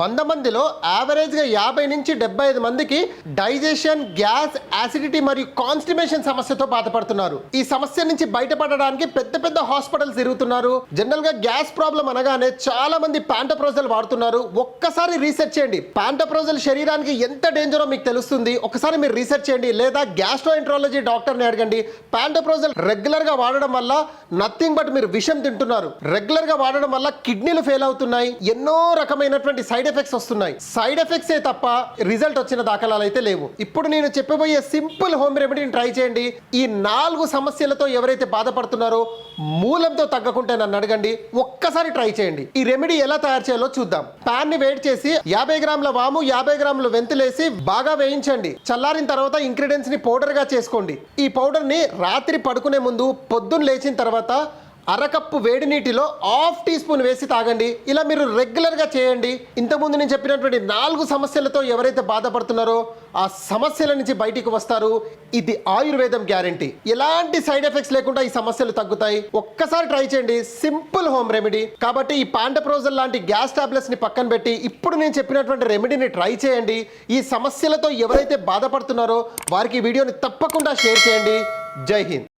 వంద మందిలో యావరేజ్గా యాభై నుంచి డెబ్బై ఐదు మందికి డైజెషన్ గ్యాస్ యాసిడిటీ మరియు కాన్స్టిమేషన్ సమస్యతో బాధపడుతున్నారు. ఈ సమస్య నుంచి బయటపడడానికి పెద్ద పెద్ద హాస్పిటల్స్ తిరుగుతున్నారు. జనరల్గా గ్యాస్ ప్రాబ్లం అనగానే చాలా మంది ప్యాంటప్రోజల్ వాడుతున్నారు. ఒక్కసారి రీసెర్చ్ చేయండి. ప్యాంటప్రోజల్ శరీరానికి ఎంత డేంజరో మీకు తెలుస్తుంది? ఒకసారి మీరు రీసెర్చ్ చేయండి. లేదా గ్యాస్ట్రోఎంట్రాలజీ డాక్టర్ని అడగండి. ప్యాంటప్రోజల్ రెగ్యులర్గా వాడడం వల్ల నథింగ్ బట్ మీరు విషం తింటున్నారు. రెగ్యులర్గా వాడడం వల్ల కిడ్నీలు ఫెయిల్ అవుతున్నాయి. ఎన్నో రకమైనటువంటి సైడ్ ఎఫెక్ట్స్ వస్తున్నాయి. సైడ్ ఎఫెక్ట్స్ ఏ తప్ప రిజల్ట్ వచ్చిన దాఖలాలు అయితే లేవు. ఇప్పుడు నేను చెప్పబోయే సింపుల్ హోమ్ రెమెడీని ట్రై చేయండి. ఈ నాలుగు సమస్యలతో ఎవరైతే బాధపడుతున్నారో మూలంతో తగ్గకుంటే నన్ను అడగండి. ఒక్కసారి ట్రై చేయండి. ఈ రెమెడీ ఎలా తయారు చేయాలో చూద్దాం. పాన్ని వేడి చేసి యాభై గ్రాముల వాము యాభై గ్రాముల వెంతులేసి బాగా వేయించండి. చల్లారిన తర్వాత ఇంగ్రీడియంట్స్ని పౌడర్గా చేసుకోండి. ఈ పౌడర్ని రాత్రి పడుకునే ముందు పొద్దున్న లేచిన తర్వాత అరకప్పు వేడి నీటిలో హాఫ్ టీ స్పూన్ వేసి తాగండి. ఇలా మీరు రెగ్యులర్గా చేయండి. ఇంతకుముందు నేను చెప్పినటువంటి నాలుగు సమస్యలతో ఎవరైతే బాధపడుతున్నారో ఆ సమస్యల నుంచి బయటికి వస్తారు. ఇది ఆయుర్వేదం గ్యారంటీ. ఎలాంటి సైడ్ ఎఫెక్ట్స్ లేకుండా ఈ సమస్యలు తగ్గుతాయి. ఒక్కసారి ట్రై చేయండి. Simple home remedy. కాబట్టి ఈ పాండప్రోజల్ లాంటి గ్యాస్ టాబ్లెట్స్ని పక్కన పెట్టి ఇప్పుడు నేను చెప్పినటువంటి రెమెడీని ట్రై చేయండి. ఈ సమస్యలతో ఎవరైతే బాధపడుతున్నారో వారికి ఈ వీడియోని తప్పకుండా షేర్ చేయండి. జై హింద్.